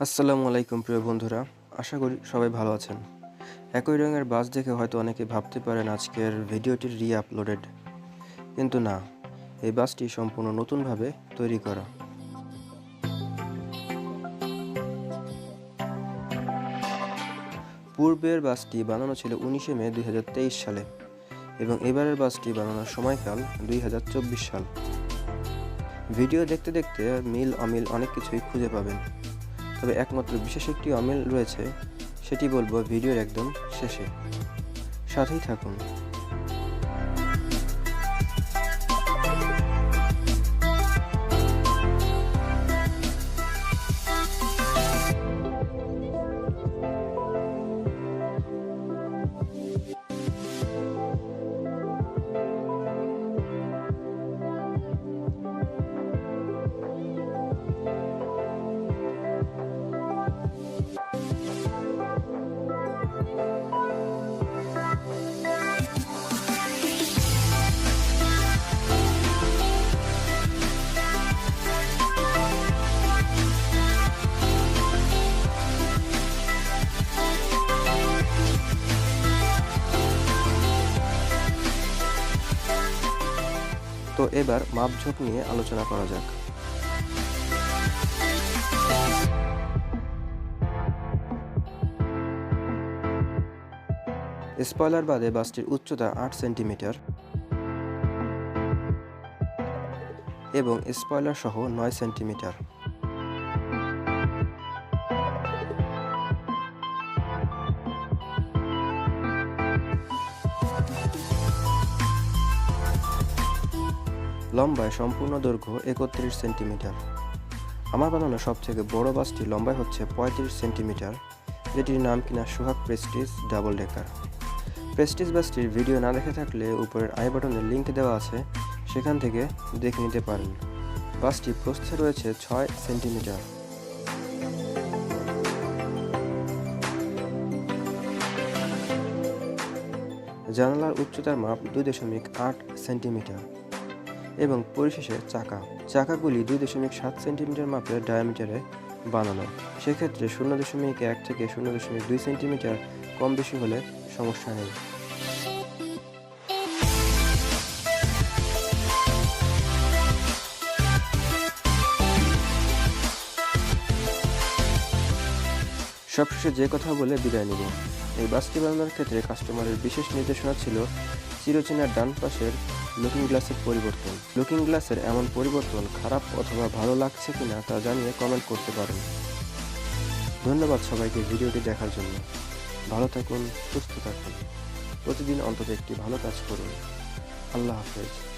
আসসালামু আলাইকুম, প্রিয় বন্ধুরা। আশা করি সবাই ভালো আছেন। একই রঙের বাস দেখে হয়তো অনেকে ভাবতে পারেন আজকের ভিডিওটি রি আপলোডেড কিন্তু না, এই বাসটি সম্পূর্ণ নতুনভাবে তৈরি করা। পূর্বের বাসটি বানানো ছিল উনিশে মে দুই হাজার তেইশ সালে এবং এবারের বাসটি বানানোর সময়কাল দুই হাজার চব্বিশ সাল। ভিডিও দেখতে দেখতে মিল অমিল অনেক কিছুই খুঁজে পাবেন। তবে একমাত্র বিশেষ একটি অমিল রয়েছে সেটি বলব ভিডিওর একদম শেষে। সাথেই থাকুন। তো এবার মাপঝোঁক নিয়ে আলোচনা করা যাক। স্পয়লার বাদে বাসটির উচ্চতা আট সেন্টিমিটার এবং স্পয়লার সহ নয় সেন্টিমিটার। লম্বায় সম্পূর্ণ দৈর্ঘ্য একত্রিশ সেন্টিমিটার। আমার বানানো সবথেকে বড় বাসটি লম্বায় হচ্ছে পঁয়ত্রিশ সেন্টিমিটার, যেটির নাম কিনা Sohag prestige double decker. Prestige বাসটির video না দেখে থাকলে উপরের আই বাটনে লিঙ্ক দেওয়া আছে, সেখান থেকে দেখে নিতে পারেন। বাসটি প্রস্থে রয়েছে ছয় সেন্টিমিটার। জানালার উচ্চতার মাপ দুই দশমিক আট সেন্টিমিটার। এবং পরিশেষে চাকা। চাকাগুলি দুই দশমিক সাত সেন্টিমিটার মাপের ডায়ামিটারে বানানো। সেক্ষেত্রে শূন্য দশমিক এক থেকে শূন্য দশমিক দুই সেন্টিমিটার কম বেশি হলে সমস্যা নেই। সবশেষে যে কথা বলে বিদায় নিব। এই বাসটি বানানোর ক্ষেত্রে কাস্টমারের বিশেষ নির্দেশনা ছিল চিরচেনার ডান পাশের লুকিং গ্লাসের পরিবর্তন। লুকিং গ্লাসের এমন পরিবর্তন খারাপ অথবা ভালো লাগছে কিনা তা জানিয়ে কমেন্ট করতে পারেন। ধন্যবাদ সবাইকে ভিডিওটি দেখার জন্য। ভালো থাকুন, সুস্থ থাকুন। প্রতিদিন অন্তত একটি ভালো কাজ করুন। আল্লাহ হাফেজ।